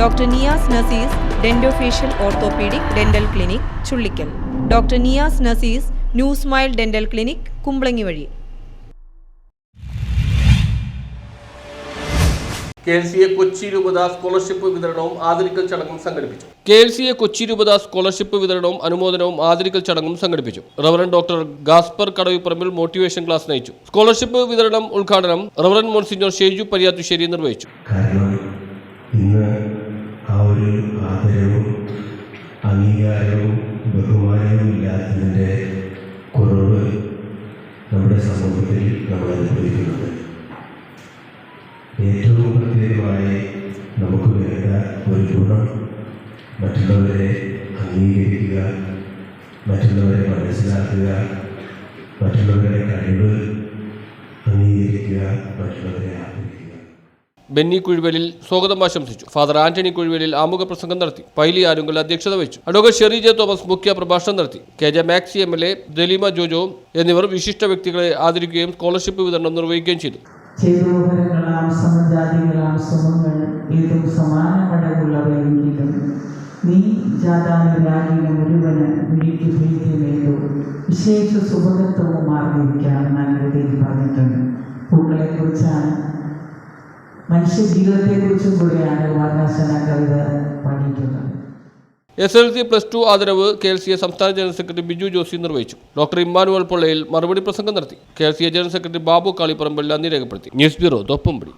Doctor Niyas Nasees dentofacial orthopaedic dental clinic Chullikkal. Doctor Niyas Nasees new smile dental clinic Kumbalangi വഴി. K L C A Kochi രൂപത scholarship വിതരണവും ആദരിക്കൽ ചടങ്ങും സംഘടിപ്പിച്ചു. K L C A Kochi രൂപത scholarship വിതരണവും അനുമോദനവും ആദരിക്കൽ ചടങ്ങും സംഘടിപ്പിച്ചു. Reverend doctor Gaspar Kadavipparambil motivation class നയിച്ചു. സ്കോളർഷിപ്പ് വിതരണം ഉദ്ഘാടനം റവറൻ മോൺസിഞ്ഞോർ ഷേജു പരിയാത്തുശ്ശേരി നിർവഹിച്ചു. ഇന്ന് ആദരവും അംഗീകാരവും ബഹുമാനവും ഇല്ലാത്തതിന്റെ കുറവ് നമ്മുടെ സമൂഹത്തിൽ നമ്മൾ അനുഭവിക്കുന്നത്. ഏറ്റവും പ്രത്യേകമായി നമുക്ക് വേണ്ട ഒരു ഗുണം മറ്റുള്ളവരെ അംഗീകരിക്കുക മറ്റുള്ളവരെ മനസ്സിലാക്കുക മറ്റുള്ളവരുടെ കഴിവ് അംഗീകരിക്കുക മറ്റുള്ളവരെ ആദരിക്കുക. ബെന്നി കുഴുവലിൽ സ്വാഗതം ആശംസിച്ചു. ഫാദർ ആന്റണി കുഴുവലിൽ ആമുഖ പ്രസംഗം നടത്തി. പൈലി ആരുങ്കൽ അധ്യക്ഷത വഹിച്ചു. അഡ്വക്കേറ്റ് ഷെറി ജെ തോമസ് മുഖ്യ പ്രഭാഷണം നടത്തി. K J Maxi M L A Dalima Jojo എന്നിവർ വിശിഷ്ട വ്യക്തികളെ ആദരിക്കുകയും സ്കോളർഷിപ്പ് വിതരണം നിർവഹിക്കുകയും ചെയ്തു. നീ ജാതാനുരാഗിനും ഒരുവന് വിളിക്ക് ഭീതിമേതോ വിശേഷ സുഭകത്വവും മാറിയിരിക്കാൻ നല്ലതിൽ പറഞ്ഞിട്ടുണ്ട്. പൂക്കളെക്കുറിച്ചാണ് മനുഷ്യ ജീവിതത്തെക്കുറിച്ചും കൂടിയാണ് വാകാശന കവിത പഠിക്കുന്നത് S L C plus two ആദരവ് കെ എൽ സി എ സംസ്ഥാന ജനറൽ സെക്രട്ടറി ബിജു ജോസി നിർവഹിച്ചു. ഡോക്ടർ ഇമ്മാനുവൽ പൊള്ളയിൽ മറുപടി പ്രസംഗം നടത്തി. K L C A general secretary Babu Kalipparambil നന്ദി രേഖപ്പെടുത്തി. News bureau Thoppumpady